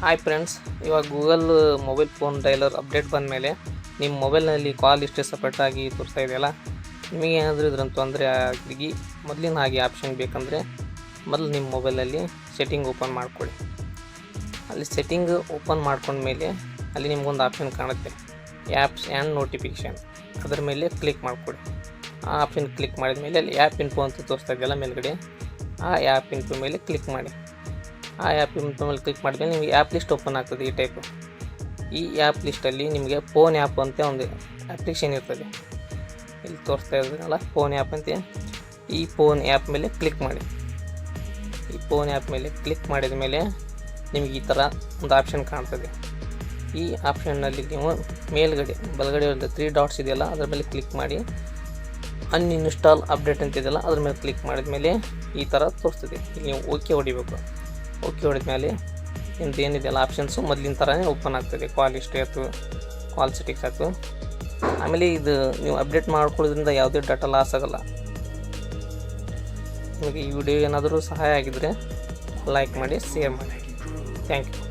Hi friends ಇವಾಗ Google mobile phone dialer update ಬಂದ ಮೇಲೆ ನಿಮ್ಮ ಮೊಬೈಲ್ನಲ್ಲಿ ಕಾಲ್ ಇಷ್ಟೇ ಸಪ್ರೇಟಾಗಿ ತೋರಿಸ್ತಾ ಇದೆಯಲ್ಲ? ನಿಮಗೆ ಏನಾದರೂ ಇದ್ರಂತ ತೊಂದರೆ ಆಗಿ ಮೊದಲಿನ ಹಾಗೆ ಆಪ್ಷನ್ ಬೇಕಂದರೆ ಮೊದಲು ನಿಮ್ಮ ಮೊಬೈಲಲ್ಲಿ ಸೆಟ್ಟಿಂಗ್ ಓಪನ್ ಮಾಡ್ಕೊಳ್ಳಿ. ಅಲ್ಲಿ ಸೆಟ್ಟಿಂಗ್ ಓಪನ್ ಮಾಡ್ಕೊಂಡ್ಮೇಲೆ ಅಲ್ಲಿ ನಿಮಗೊಂದು ಆಪ್ಷನ್ ಕಾಣುತ್ತೆ. ಆ್ಯಪ್ಸ್ ಆ್ಯಂಡ್ ನೋಟಿಫಿಕೇಷನ್ ಅದರ ಮೇಲೆ ಕ್ಲಿಕ್ ಮಾಡ್ಕೊಳ್ಳಿ. ಆ ಆಪ್ಷನ್ ಕ್ಲಿಕ್ ಮಾಡಿದ ಮೇಲೆ ಅಲ್ಲಿ ಆ್ಯಪ್ ಇನ್ಫೋ ಅಂತ ತೋರಿಸ್ತಾ ಇದೆಯಲ್ಲ ಮೇಲ್ಗಡೆ, ಆ ಆ್ಯಪ್ ಇನ್ಫೋ ಮೇಲೆ ಕ್ಲಿಕ್ ಮಾಡಿ. ಆ ಆ್ಯಪ್ ಮೇಲೆ ಕ್ಲಿಕ್ ಮಾಡಿದ್ಮೇಲೆ ನಿಮಗೆ ಆ್ಯಪ್ ಲಿಸ್ಟ್ ಓಪನ್ ಆಗ್ತದೆ ಈ ಟೈಪು ಈ ಆ್ಯಪ್ ಲಿಸ್ಟಲ್ಲಿ ನಿಮಗೆ ಫೋನ್ ಆ್ಯಪ್ ಅಂತ ಒಂದು ಅಪ್ಲಿಕೇಶನ್ ಇರ್ತದೆ. ಇಲ್ಲಿ ತೋರಿಸ್ತಾ ಇದ್ದೀನಲ್ಲ ಫೋನ್ ಆ್ಯಪ್ ಅಂತ ಈ ಫೋನ್ ಆ್ಯಪ್ ಮೇಲೆ ಕ್ಲಿಕ್ ಮಾಡಿ. ಈ ಫೋನ್ ಆ್ಯಪ್ ಮೇಲೆ ಕ್ಲಿಕ್ ಮಾಡಿದ ಮೇಲೆ ನಿಮಗೆ ಈ ಥರ ಒಂದು ಆಪ್ಷನ್ ಕಾಣ್ತದೆ. ಈ ಆಪ್ಷನ್ನಲ್ಲಿ ನೀವು ಮೇಲ್ಗಡೆ, ಬಲಗಡೆ ಒಂದು ತ್ರೀ ಡಾಟ್ಸ್ ಇದೆಯಲ್ಲ, ಅದರ ಮೇಲೆ ಕ್ಲಿಕ್ ಮಾಡಿ. ಅನ್ಇನ್ಸ್ಟಾಲ್ ಅಪ್ಡೇಟ್ ಅಂತಿದೆಯಲ್ಲ ಅದ್ರ ಮೇಲೆ ಕ್ಲಿಕ್ ಮಾಡಿದ ಮೇಲೆ ಈ ಥರ ತೋರಿಸ್ತದೆ. ಇಲ್ಲಿ ನೀವು ಓಕೆ ಹೊಡಿಬೇಕು. ಓಕೆ ಹೊಡೆದ ಮೇಲೆ ನಿಮ್ದು ಏನಿದೆಯಲ್ಲ ಆಪ್ಷನ್ಸು ಮೊದಲಿನ ಥರನೇ ಓಪನ್ ಆಗ್ತದೆ. ಕಾಲ್ ಹಿಸ್ಟ್ರಿ ಆಯಿತು ಕಾಲ್ ಸಿಟಿಕ್ಸ್ ಆಯಿತು. ಆಮೇಲೆ ಇದು ನೀವು ಅಪ್ಡೇಟ್ ಮಾಡ್ಕೊಳ್ಳೋದ್ರಿಂದ ಯಾವುದೇ ಡಾಟಾ ಲಾಸ್ ಆಗೋಲ್ಲ. ನಿಮಗೆ ಈ ವಿಡಿಯೋ ಏನಾದರೂ ಸಹಾಯ ಆಗಿದ್ದರೆ ಲೈಕ್ ಮಾಡಿ ಶೇರ್ ಮಾಡಿ. Thank you